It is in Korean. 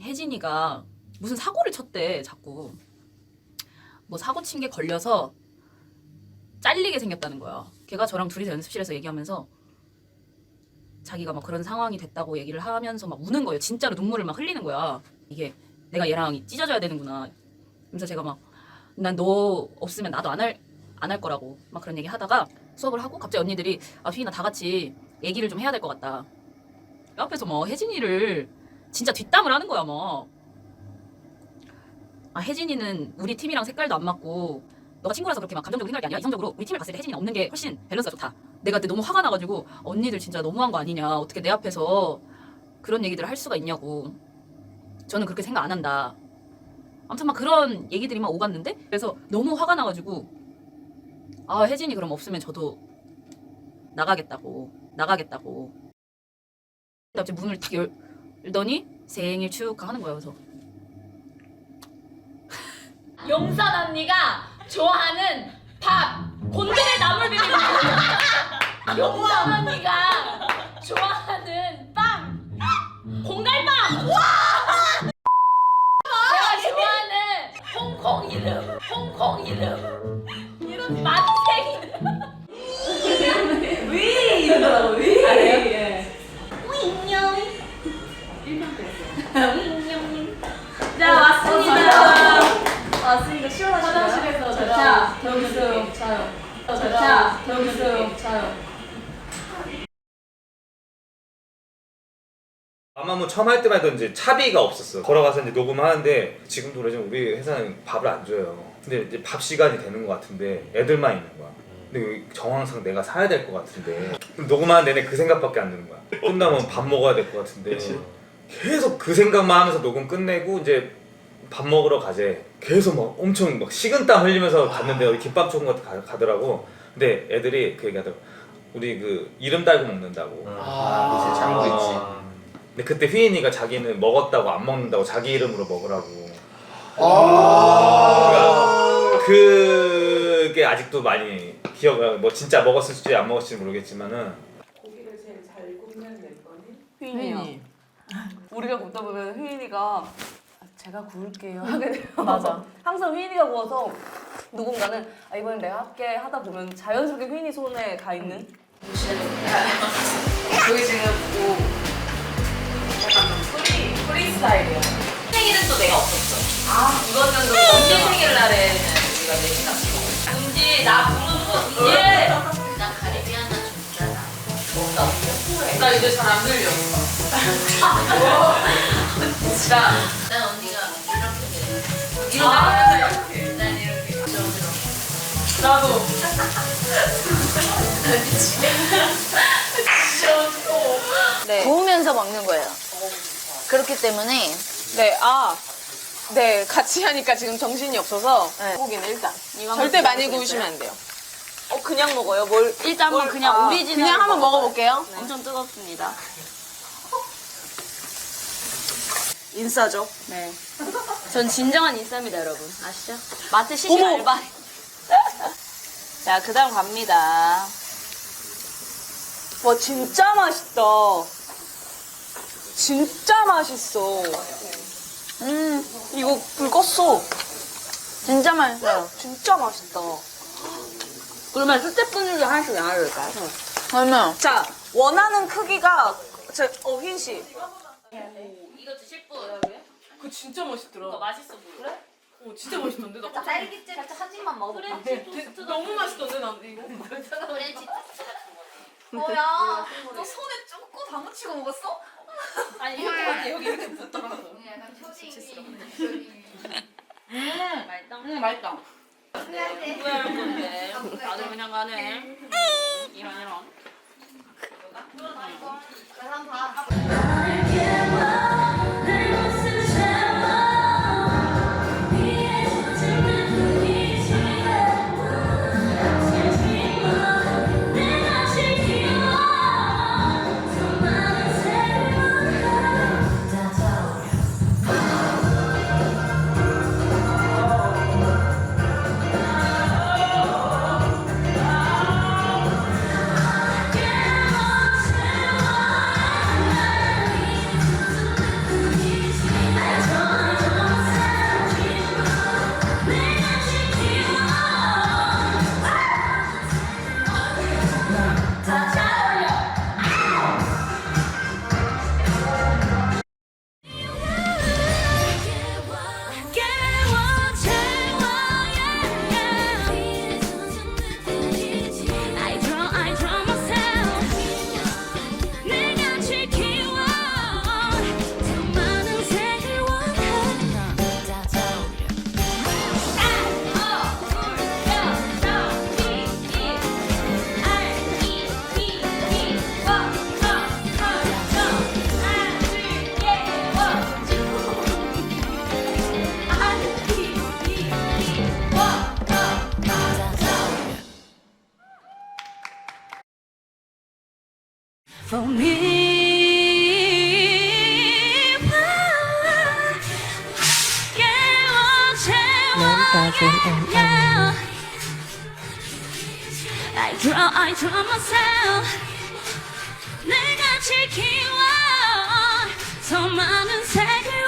혜진이가 무슨 사고를 쳤대 자꾸 뭐 사고 친 게 걸려서 잘리게 생겼다는 거야. 걔가 저랑 둘이서 연습실에서 얘기하면서 자기가 막 그런 상황이 됐다고 얘기를 하면서 막 우는 거예요. 진짜로 눈물을 막 흘리는 거야. 이게 내가 얘랑 찢어져야 되는구나. 그래서 제가 막 난 너 없으면 나도 안 할 안 할 거라고 막 그런 얘기 하다가 수업을 하고 갑자기 언니들이 아 휘인아 다 같이 얘기를 좀 해야 될 것 같다. 옆에서 뭐 혜진이를 진짜 뒷담을 하는 거야 뭐. 아 혜진이는 우리 팀이랑 색깔도 안 맞고 너가 친구라서 그렇게 막 감정적으로 생각이 아니라 이성적으로 우리 팀을 봤을 때 혜진이 없는 게 훨씬 밸런스가 좋다. 내가 그때 너무 화가 나가지고 언니들 진짜 너무한 거 아니냐. 어떻게 내 앞에서 그런 얘기들을 할 수가 있냐고. 저는 그렇게 생각 안 한다. 아무튼 막 그런 얘기들이 막 오갔는데 그래서 너무 화가 나가지고 아 혜진이 그럼 없으면 저도 나가겠다고 나가겠다고. 갑자기 문을 탁 열, 열더니 생일 축하하는 거예요 그래서. 용산 언니가 좋아하는 밥 곤드레 나물 비빔밥. 용산 언니가 좋아 자요. 아마무 처음 할 때만 해도 이제 차비가 없었어. 걸어가서 이제 녹음하는데 지금도 그러지만 우리 회사는 밥을 안 줘요. 근데 이제 밥 시간이 되는 것 같은데 애들만 있는 거야. 근데 여기 정황상 내가 사야 될 것 같은데 그럼 녹음하는 내내 그 생각밖에 안 드는 거야. 끝나면 밥 먹어야 될 것 같은데 계속 그 생각만 하면서 녹음 끝내고 이제 밥 먹으러 가재. 계속 막 엄청 막 식은땀 흘리면서 갔는데 어디 김밥 좋은 거 가, 가더라고. 근데 애들이 그 얘기하더라고. 우리 그 이름 달고 먹는다고. 아, 이제 장고 있지. 어. 근데 그때 휘인이가 자기는 먹었다고 안 먹는다고 자기 이름으로 먹으라고. 아. 그게 아직도 많이 기억을 뭐 진짜 먹었을지 안 먹었을지 모르겠지만은 휘인이요. 우리가 굽다 보면 휘인이가 제가 구울게요. 하게 돼요. 맞아. 항상 휘인이가 구워서 누군가는 아, 이번엔 내가 할게 하다 보면 자연스럽게 휘인이 손에 가 있는. 저희 지금 뭐 약간 좀 프리 프리 스타일이야. 생일은 또 내가 없었어. 아. 이거는 좀 은지 생일날에는 우리가 넷이 같이 은지 나 부르는 거 은지 나 가리비아나 줬잖아. 나 이제 잘 안 들려. 진짜. 난 언니가 이렇게 이렇게 난 이렇게 나도 네. 구우면서 먹는 거예요. 그렇기 때문에 네 아. 네, 같이 하니까 지금 정신이 없어서 네. 고기는 일단 이거 절대 많이 구우시면 안 돼요. 어 그냥 먹어요. 뭘 일단 한번 뭘- 그냥 아, 오리지널 그냥 한번 먹어볼게요. 엄청 뜨겁습니다. 인싸죠. 네. 전 진정한 인싸입니다, 여러분. 아시죠? 마트 시식 어머! 알바. 자, 그 다음 갑니다. 와 진짜 맛있다. 진짜 맛있어. 음, 이거 불 껐어. 진짜 맛있어요. 진짜 맛있다. 그러면 스태프분들도 하나씩 나눠줄까요? 그러면 자 원하는 크기가 제 어휘인 씨. 이거 드실 분 그거 진짜 맛있더라. 맛있어 보여 그래? 어 진짜 맛있던데 나. 딸기잼 사진만 먹어볼까? 되- 너무 맛있던데 나 이거. 프렌치 뭐야? 너 손에 쫓고 다 묻히고 먹었어? 아니 이렇게 여기 이렇게 붙더라고 약간 초딩이 맛있다 음, 맛있다. 후회할 건데 다들 그냥 가네 이런 이런 그럼 봐. For me. 채워 yeah. I draw, I draw myself. 내가 지키워 더 많은 색을